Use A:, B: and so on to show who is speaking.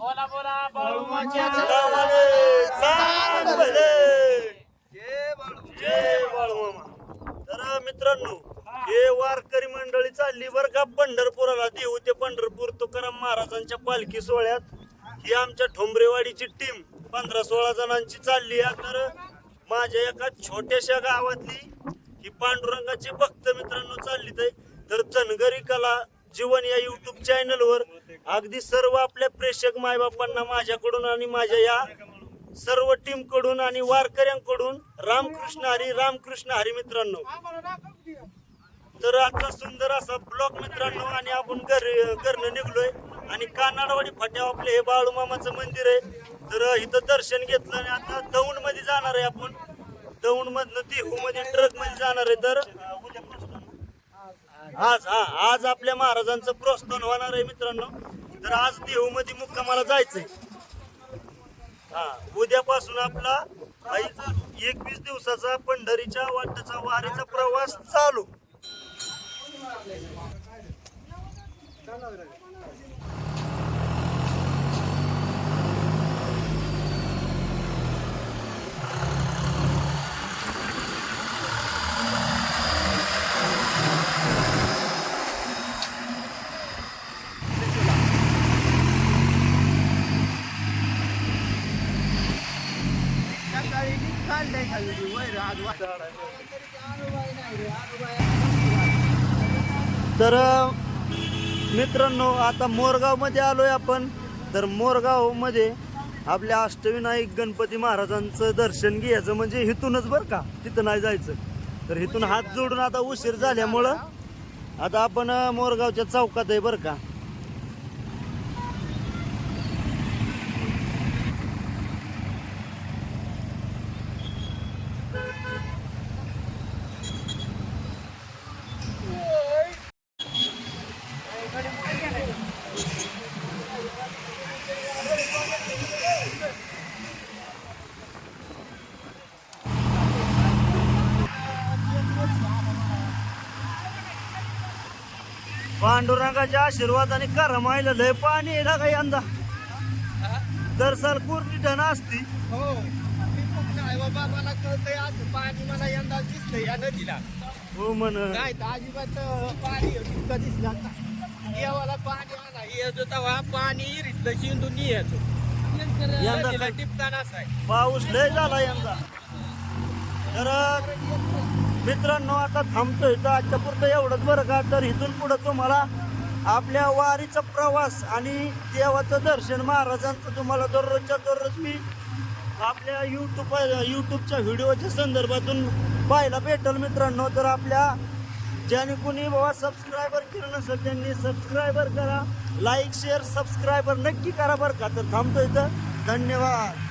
A: बोला बोला
B: तर मित्रांनो हे. वारकरी मंडळी चालली बर का पंढरपुराला देऊ ते पंढरपूर तुकाराम महाराजांच्या पालखी सोहळ्यात ही आमच्या ठोंबरेवाडीची टीम पंधरा सोळा जणांची चालली आहे. तर माझ्या एका छोट्याशा गावातली ही पांडुरंगाची भक्त मित्रांनो चालली तर चनगरी कला जीवन या युट्यूब चॅनलवर अगदी सर्व आपल्या प्रेक्षक मायबापांना माझ्याकडून आणि माझ्या या सर्व टीमकडून आणि वारकऱ्यांकडून रामकृष्ण हरी रामकृष्ण हरी मित्रांनो. तर आजचा सुंदर असा ब्लॉक मित्रांनो आणि आपण घर घरनं निघलोय. आणि कानाडवाडी फाट्यावर आपले हे बाळूमामाचं मंदिर आहे. तर इथं दर्शन घेतलं आणि आता दौंडमध्ये जाणार आहे आपण. दौंड मधनं देहू मध्ये ट्रकमध्ये जाणार आहे. तर आज हा आपल्या महाराजांचं प्रोत्साहन होणार आहे मित्रांनो. तर आज देहू मध्ये मुक्कामाला जायचंय. हा उद्यापासून आपला एकवीस दिवसाचा पंढरीच्या वाटचा वारीचा प्रवास चालू. तर मित्रांनो आता मोरगावमध्ये आलो आलोय आपण. तर मोरगावमध्ये आपल्या अष्टविनायक गणपती महाराजांचं दर्शन घ्यायचं म्हणजे इथूनच बरं का तिथं नाही जायचं. तर इथून हात जोडून आता उशीर झाल्यामुळं आता आपण मोरगावच्या चौकात आहे बरं का. पांडुरंगाच्या आशीर्वादाने करमायला लय पाणी आहे ना का यंदा. दर साल पूर्णी धन असती.
C: हो. मी खूप काय बाबा मला कळतंय पाणी मला यंदा या नदीला.
B: हो म्हण.
C: काय तर अजिबात पाणी इतकं दिसलं आता. देवाला पाणी आणा तेव्हा पाणी इरितलं शिंदून यायचो
B: यंदा
C: नदीला
B: काय?
C: टिपताना असाय
B: पाऊस लय झाला यंदा. तर मित्रांनो आता थांबतोय. तर आजच्या पुरतं एवढंच बरं का? तर इथून पुढं तुम्हाला आपल्या वारीचा प्रवास आणि देवाचं दर्शन महाराजांचं तुम्हाला दररोजच्या दररोज मी आपल्या यूट्यूब यूट्यूबच्या व्हिडिओच्या संदर्भातून पाहायला भेटेल मित्रांनो. तर आपल्या ज्याने कोणी बाबा सबस्क्रायबर केलं नसेल त्यांनी सबस्क्रायबर करा. लाईक शेअर सबस्क्रायबर नक्की करा बरं का? तर थांबतो तर धन्यवाद.